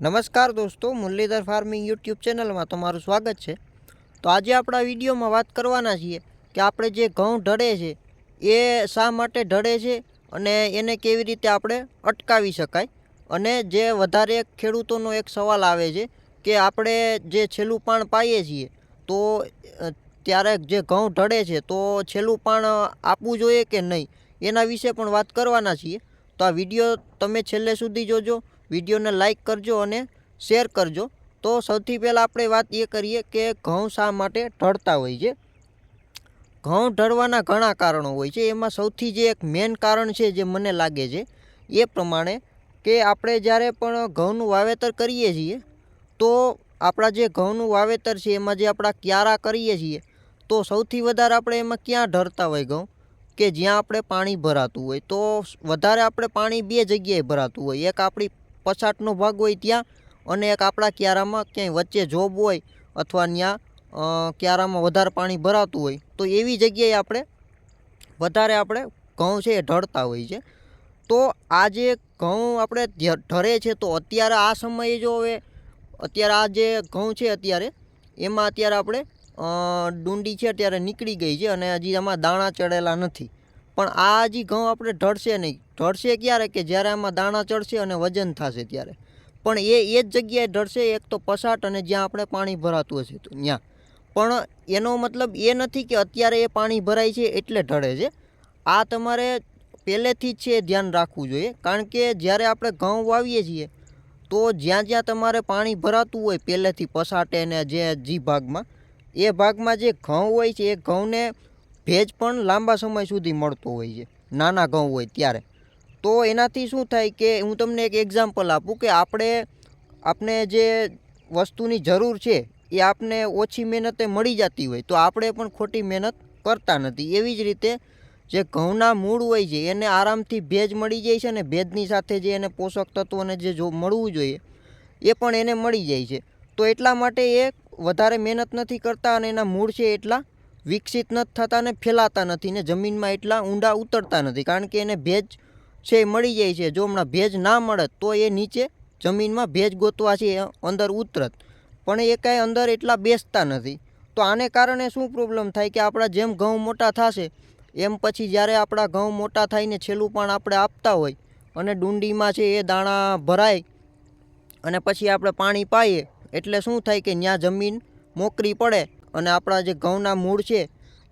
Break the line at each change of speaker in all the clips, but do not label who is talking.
નમસ્કાર દોસ્તો, Muralidhar farming YouTube ચેનલમાં તમારું સ્વાગત છે. તો આજે આપણા વિડીયોમાં વાત કરવાના છીએ કે આપણે જે ઘઉં ઢળે છે, એ શા માટે ઢળે છે અને એને કેવી રીતે આપણે અટકાવી શકાય? અને જે વધારે ખેડૂતોનો એક સવાલ આવે છે કે આપણે જે છેલ્લું પાણ પાઈએ છીએ, તો ત્યારે જે ઘઉં ઢળે છે, તો છેલ્લું પાણ આપવું જોઈએ કે નહીં? એના વિશે પણ વાત કરવાના છીએ. તો આ વીડિયો તમે છેલ્લે સુધી જોજો વિડીયોને લાઇક કરજો અને શેર કરજો. તો સૌથી પહેલાં આપણે વાત એ કરીએ કે ઘઉં શા માટે ઢળતા હોય છે? ઘઉં ઢળવાના ઘણા કારણો હોય છે. એમાં સૌથી જે એક મેન કારણ છે જે મને લાગે છે, એ પ્રમાણે કે આપણે જ્યારે પણ ઘઉંનું વાવેતર કરીએ છીએ, તો આપણા જે ઘઉંનું વાવેતર છે, એમાં જે આપણા ક્યારા કરીએ છીએ, તો સૌથી વધારે આપણે એમાં ક્યાં ઢળતા હોય ઘઉં? કે જ્યાં આપણે પાણી ભરાતું હોય. તો વધારે આપણે પાણી બે જગ્યાએ ભરાતું હોય. એક આપણી પછાટનો ભાગ હોય ત્યાં અને એક આપણા ક્યારામાં ક્યાંય વચ્ચે જોબ હોય અથવા ત્યાં ક્યારામાં વધારે પાણી ભરાતું હોય, તો એવી જગ્યાએ આપણે વધારે આપણે ઘઉં છે એ ઢળતા હોય છે. તો આ જે ઘઉં આપણે ઢરે છે તો અત્યારે આ સમયે જો હવે, અત્યારે આ જે ઘઉં છે અત્યારે, એમાં અત્યારે આપણે ડુંડી છે અત્યારે નીકળી ગઈ છે અને હજી આમાં દાણા ચડેલા નથી. પણ આ હજી ઘઉં આપણે ઢળશે નહીં. ઢળશે ક્યારે? કે જ્યારે આમાં દાણા ચડશે અને વજન થશે ત્યારે. પણ એ એ જ જગ્યાએ ઢળશે, એક તો પસાટ અને જ્યાં આપણે પાણી ભરાતું હશે તો ત્યાં પણ એનો મતલબ એ નથી કે અત્યારે એ પાણી ભરાય છે એટલે ઢળે છે. આ તમારે પહેલેથી જ છે, ધ્યાન રાખવું જોઈએ. કારણ કે જ્યારે આપણે ઘઉં વાવીએ છીએ, તો જ્યાં જ્યાં તમારે પાણી ભરાતું હોય, પહેલેથી પસાટે ને જે જી ભાગમાં, એ ભાગમાં જે ઘઉં હોય છે, એ ઘઉંને ભેજ પણ લાંબા સમય સુધી મળતો હોય છે, નાના ઘઉં હોય ત્યારે. તો એનાથી શું થાય કે હું તમને એક એક્ઝામ્પલ આપું કે આપણે આપણે જે વસ્તુની જરૂર છે, એ આપને ઓછી મહેનતે મળી જતી હોય, તો આપણે પણ ખોટી મહેનત કરતા નથી. એવી જ રીતે જે ઘઉંના મૂળ હોય છે, એને આરામથી ભેજ મળી જાય છે અને ભેજની સાથે જે એને પોષક તત્વોને જે જો મળવું જોઈએ, એ પણ એને મળી જાય છે. તો એટલા માટે એ વધારે મહેનત નથી કરતા અને એના મૂળ છે એટલા વિકસિત નથી થતા ને ફેલાતા નથી ને જમીનમાં એટલા ઊંડા ઉતરતા નથી. કારણ કે એને ભેજ છે એ મળી જાય છે. જો હમણાં ભેજ ના મળે તો એ નીચે જમીનમાં ભેજ ગોતવા છે અંદર ઉતરત. પણ એ કાંઈ અંદર એટલા બેસતા નથી. તો આને કારણે શું પ્રોબ્લેમ થાય કે આપણા જેમ ઘઉં મોટા થશે, એમ પછી જ્યારે આપણા ઘઉં મોટા થઈને છેલ્લું પણ આપણે આપતા હોય અને ડુંડીમાં છે એ દાણા ભરાય અને પછી આપણે પાણી પાઈએ, એટલે શું થાય કે ત્યાં જમીન મોકરી પડે અને આપણા જે ઘઉંના મૂળ છે,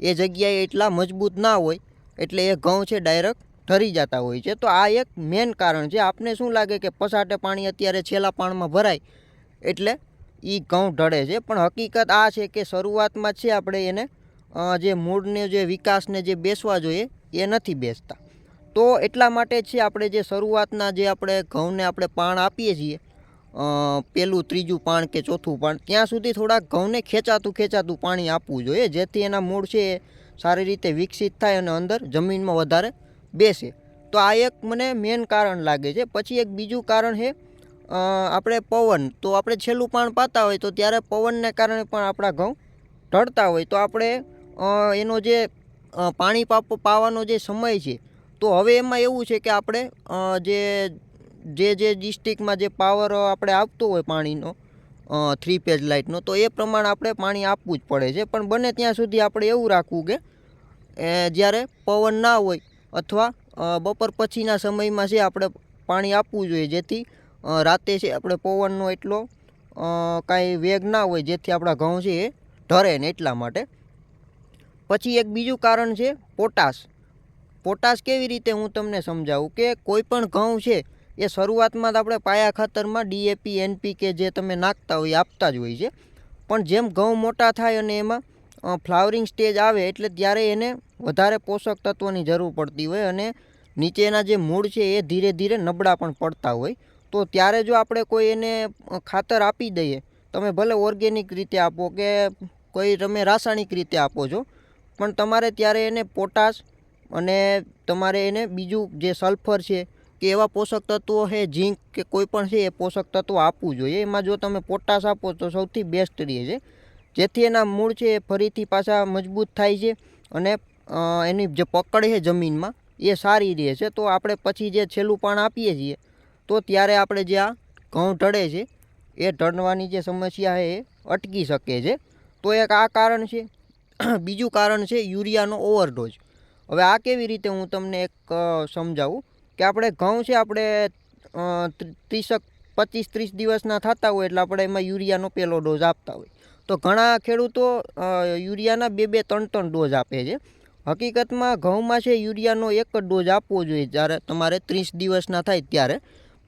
એ જગ્યાએ એટલા મજબૂત ના હોય, એટલે એ ઘઉં છે ડાયરેક્ટ ઠરી જતા હોય છે. તો આ એક મેન કારણ છે. આપને શું લાગે કે પસાટે પાણી અત્યારે છેલ્લા પાણમાં ભરાય, એટલે એ ઘઉં ઢળે છે. પણ હકીકત આ છે કે શરૂઆતમાં છે આપણે એને જે મૂળને જે વિકાસને જે બેસવા જોઈએ, એ નથી બેસતા. તો એટલા માટે છે આપણે જે શરૂઆતના જે આપણે ઘઉંને આપણે પાણ આપીએ છીએ પેલું, ત્રીજું પાણ કે ચોથું પાણ, ત્યાં સુધી થોડાક ઘઉંને ખેંચાતું ખેંચાતું પાણી આપવું જોઈએ, જેથી એના મૂળ છે એ સારી રીતે વિકસિત થાય અને અંદર જમીનમાં વધારે બેસે. તો આ એક મને મેન કારણ લાગે છે. પછી એક બીજું કારણ છે આપણે પવન. તો આપણે છેલ્લું પાણ પાતા હોય તો ત્યારે પવનને કારણે પણ આપણા ઘઉં ઢળતા હોય. તો આપણે એનો જે પાણી પાવાનો જે સમય છે, તો હવે એમાં એવું છે કે આપણે જે જે જે ડિસ્ટ્રિક્ટમાં જે પાવર આપણે આપતો હોય પાણીનો થ્રી પેજ લાઇટનો, તો એ પ્રમાણે આપણે પાણી આપવું જ પડે છે. પણ બને ત્યાં સુધી આપણે એવું રાખવું કે જ્યારે પવન ના હોય અથવા બપોર પછીના સમયમાં છે આપણે પાણી આપવું જોઈએ. જેથી રાતે છે આપણે પવનનો એટલો કાંઈ વેગ ના હોય જેથી આપણા ઘઉં છે એ ઢરે ને એટલા માટે. પછી એક બીજું કારણ છે પોટાશ. પોટાશ કેવી રીતે હું તમને સમજાવું કે કોઈ પણ ઘઉં છે એ શરૂઆતમાં જ આપણે પાયા ખાતરમાં ડીએપી, એનપીકે જે તમે નાખતા હોય આપતા જ હોય છે. પણ જેમ ઘઉં મોટા થાય અને એમાં ફ્લાવરિંગ સ્ટેજ આવે એટલે ત્યારે એને વધારે પોષક તત્વોની જરૂર પડતી હોય અને નીચેના જે મૂળ છે એ ધીરે ધીરે નબળા પણ પડતા હોય. તો ત્યારે જો આપણે કોઈ એને ખાતર આપી દઈએ, તમે ભલે ઓર્ગેનિક રીતે આપો કે કોઈ તમે રાસાયણિક રીતે આપો છો, પણ તમારે ત્યારે એને પોટાશ અને તમારે એને બીજું જે સલ્ફર છે કે એવા પોષક તત્વો છે, ઝીંક કે કોઈ પણ છે, એ પોષક તત્વો આપવું જોઈએ. એમાં જો તમે પોટાશ આપો તો સૌથી બેસ્ટ રહે છે. જેથી એના મૂળ છે એ ફરીથી પાછા મજબૂત થાય છે અને એની જે પકડ છે જમીનમાં એ સારી રહે છે. તો આપણે પછી જે છેલ્લું પાણ આપીએ છીએ, તો ત્યારે આપણે જે આ ઘઉં ઢળે છે, એ ઢળવાની જે સમસ્યા છે એ અટકી શકે છે. તો એક આ કારણ છે, બીજું કારણ છે યુરિયાનો ઓવરડોઝ. હવે આ કેવી રીતે હું તમને એક સમજાવું? કે આપણે ઘઉં છે, આપણે ત્રીસક, પચીસ, ત્રીસ દિવસના થતા હોય એટલે આપણે એમાં યુરિયાનો પહેલો ડોઝ આપતા હોય. તો ઘણા ખેડૂતો યુરિયાના બે બે, ત્રણ ત્રણ ડોઝ આપે છે. હકીકતમાં ઘઉંમાં છે, યુરિયાનો એક જ ડોઝ આપવો જોઈએ જ્યારે તમારે ત્રીસ દિવસના થાય ત્યારે.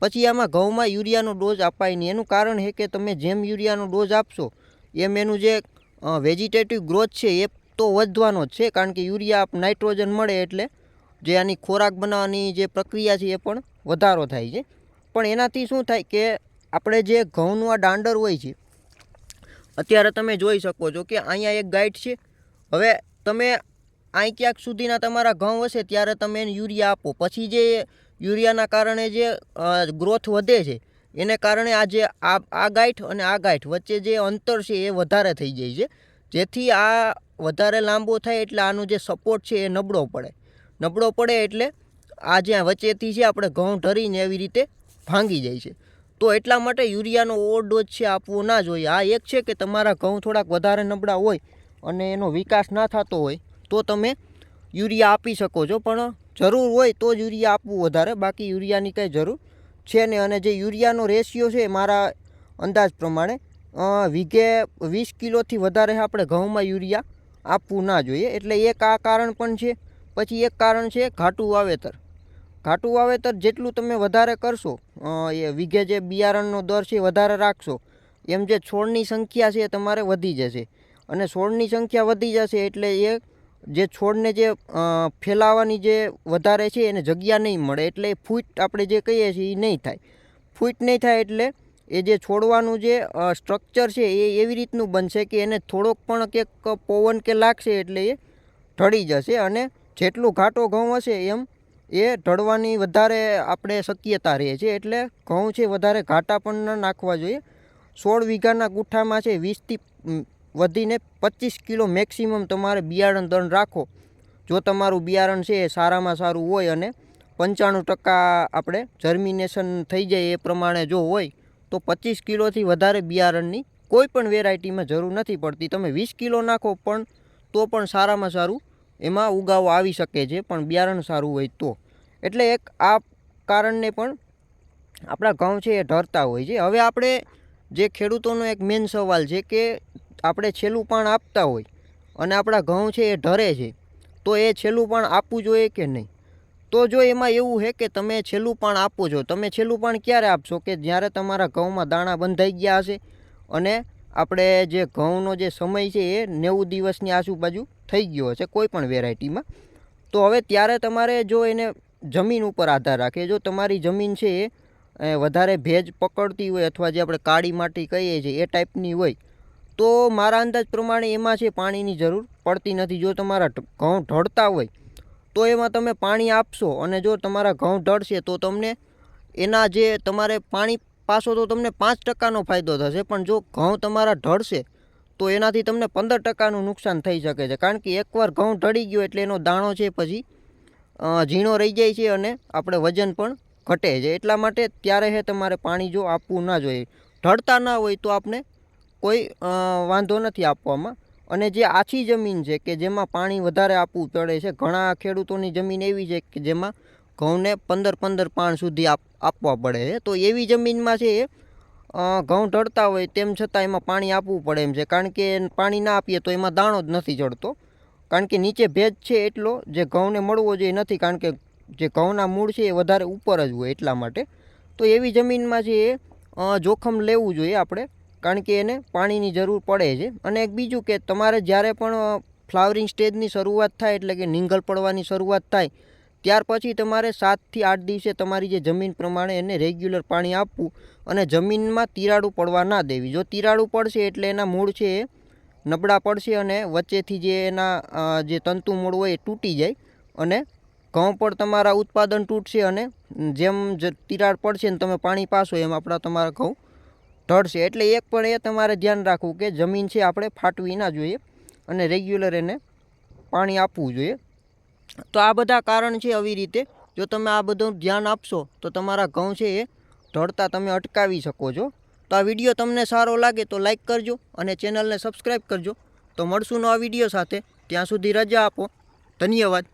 પછી આમાં ઘઉંમાં યુરિયાનો ડોઝ અપાય નહીં. એનું કારણ છે કે તમે જેમ યુરિયાનો ડોઝ આપશો, એમ એનું જે વેજીટેટિવ ગ્રોથ છે, એ તો વધવાનો જ છે, કારણ કે યુરિયા નાઇટ્રોજન મળે એટલે જે આની ખોરાક બનાવવાની જે પ્રક્રિયા છે એ પણ વધારો થાય છે. પણ એનાથી શું થાય કે આપણે જે ઘઉંનું આ દાંડર હોય છે, અત્યારે તમે જોઈ શકો છો કે અહીંયા એક ગાઈડ છે. હવે તમે અહીં ક્યાંક સુધીના તમારા ઘઉં હશે ત્યારે તમે એને યુરિયા આપો. પછી જે યુરિયાના કારણે જે ગ્રોથ વધે છે, એને કારણે આ જે આ આ ગાંઠ અને આ ગાંઠ વચ્ચે જે અંતર છે એ વધારે થઈ જાય છે. જેથી આ વધારે લાંબો થાય એટલે આનો જે સપોર્ટ છે એ નબળો પડે. નબળો પડે એટલે આ જ્યાં વચ્ચેથી છે, આપણે ઘઉં ઢરીને એવી રીતે ભાંગી જાય છે. તો એટલા માટે યુરિયાનો ઓવર ડોઝ છે, આપવો ના જોઈએ. આ એક છે કે તમારા ઘઉં થોડાક વધારે નબળા હોય અને એનો વિકાસ ના થતો હોય, તો તમે યુરિયા આપી શકો છો. પણ જરૂર હોય તો જ યુરિયા આપવું વધારે. બાકી યુરિયાની કંઈ જરૂર છે નહીં. અને જે યુરિયાનો રેશિયો છે મારા અંદાજ પ્રમાણે વીઘે વીસ કિલોથી વધારે આપણે ઘઉંમાં યુરિયા આપવું ના જોઈએ. એટલે એક આ કારણ પણ છે પછી એક કારણ છે ઘાટું વાવેતર. ઘાટું વાવેતર જેટલું તમે વધારે કરશો એ વીઘે જે બિયારણનો દર છે વધારે રાખશો. એમ જે છોડની સંખ્યા છે એ તમારે વધી જશે. અને છોડની સંખ્યા વધી જશે એટલે એ જે છોડને જે ફેલાવાની જે વધારે છે એને જગ્યા નહીં મળે. એટલે ફૂટ આપણે જે કહીએ છીએ એ નહીં થાય. ફૂટ નહીં થાય એટલે એ જે છોડવાનું જે સ્ટ્રક્ચર છે એ એવી રીતનું બનશે કે એને થોડોક પણ કે પવન કે લાગશે એટલે એ ઢળી જશે અને જેટલું ઘાટો ઘઉં હશે એમ, એ ઢળવાની વધારે આપણે શક્યતા રહે છે. એટલે ઘઉં છે વધારે ઘાટા પણ ન નાખવા જોઈએ. સોળ વીઘાના ગુઠ્ઠામાં છે વીસથી વધીને પચીસ કિલો મેક્સિમમ તમારે બિયારણ દળ રાખો. જો તમારું બિયારણ છે એ સારામાં સારું હોય અને પંચાણું ટકા આપણે જર્મિનેશન થઈ જાય એ પ્રમાણે જો હોય, તો પચીસ કિલોથી વધારે બિયારણની કોઈ પણ વેરાયટીમાં જરૂર નથી પડતી. તમે વીસ કિલો નાખો પણ તો પણ સારામાં સારું એમાં ઉગાવો આવી શકે છે, પણ બિયારણ સારું હોય તો. એટલે એક આ કારણને પણ આપણા ઘઉં છે એ ઢરતા હોય છે. હવે આપણે જે ખેડૂતોનો એક મેન સવાલ છે કે આપણે છેલ્લું પણ આપતા હોય અને આપણા ઘઉં છે એ ઢરે છે, તો એ છેલ્લું પણ આપવું જોઈએ કે નહીં? તો જો એમાં એવું છે કે તમે છેલ્લું પણ આપો છો, તમે છેલ્લું પણ ક્યારે આપશો કે જ્યારે તમારા ઘઉંમાં દાણા બંધાઈ ગયા હશે અને આપણે જે ઘઉંનો જે સમય છે એ નેવું દિવસની આજુબાજુ થઈ ગયો હશે કોઈ પણ વેરાયટીમાં. તો હવે ત્યારે તમારે જો એને જમીન ઉપર આધાર રાખે જો તમારી જમીન છે એ વધારે ભેજ પકડતી હોય અથવા જે આપણે કાળી માટી કહીએ છીએ એ ટાઈપની હોય, તો મારા અંદાજ પ્રમાણે એમાં છે પાણીની જરૂર પડતી નથી. જો તમારા ઘઉં ઢળતા હોય, તો એમાં તમે પાણી આપશો અને જો તમારા ઘઉં ઢળશે તો તમને એના જે તમારે પાણી પાસો તો તમને પાંચ ટકાનો ફાયદો થશે, પણ જો ઘઉં તમારા ઢળશે તો એનાથી તમને પંદર ટકાનું નુકસાન થઈ શકે છે. કારણ કે એકવાર ઘઉં ઢળી ગયો એટલે એનો દાણો છે, પછી ઝીણો રહી જાય છે અને આપણે વજન પણ ઘટે છે. એટલા માટે ત્યારે હે તમારે પાણી જો આપવું ના જોઈએ. ઢળતા ના હોય તો આપણે કોઈ વાંધો નથી આપવામાં. અને જે આછી જમીન છે કે જેમાં પાણી વધારે આપવું પડે છે, ઘણા ખેડૂતોની જમીન એવી છે કે જેમાં ઘઉંને પંદર પંદર પાણ સુધી આપ, આપવા પડે. છે તો એવી જમીનમાં છે ઘઉં ઢળતા હોય તેમ છતાં એમાં પાણી આપવું પડે એમ છે. કારણ કે પાણી ના આપીએ તો એમાં દાણો જ નથી ચડતો કારણ કે નીચે ભેજ છે એટલો જે ઘઉંને મળવો જોઈએ નથી. કારણ કે જે ઘઉંના મૂળ છે એ વધારે ઉપર જ હોય એટલા માટે. તો એવી જમીનમાં છે એ જોખમ લેવું જોઈએ આપણે. કારણ કે એને પાણીની જરૂર પડે છે. અને એક બીજું કે તમારે જ્યારે પણ ફ્લાવરિંગ સ્ટેજની શરૂઆત થાય એટલે કે નીંગલ પડવાની શરૂઆત થાય ત્યાર પછી તમારે સાતથી આઠ દિવસે તમારી જે જમીન પ્રમાણે એને રેગ્યુલર પાણી આપવું અને જમીનમાં તિરાડું પડવા ના દેવી. જો તિરાડું પડશે એટલે એના મૂળ છે એ નબળા પડશે અને વચ્ચેથી જે એના જે તંતુ મૂળ હોય એ તૂટી જાય અને ઘઉં પણ તમારા ઉત્પાદન તૂટશે અને જેમ જ તિરાડ પડશે ને તમે પાણી પાશો એમ આપણા તમારા ઘઉં ઢળશે એટલે એક પણ એ તમારે ધ્યાન રાખવું કે જમીન છે આપણે ફાટવી ના જોઈએ અને રેગ્યુલર એને પાણી આપવું જોઈએ. તો આ બધા કારણ છે આવી રીતે. જો તમે આ બધું ધ્યાન આપશો, તો તમારા ઘઉં છે એ ઢળતા તમે અટકાવી શકો છો. તો આ વીડિયો તમને સારો લાગે તો લાઈક કરજો અને ચેનલને સબસ્ક્રાઈબ કરજો. તો મળશું નવા વીડિયો સાથે. ત્યાં સુધી રજા આપો. ધન્યવાદ.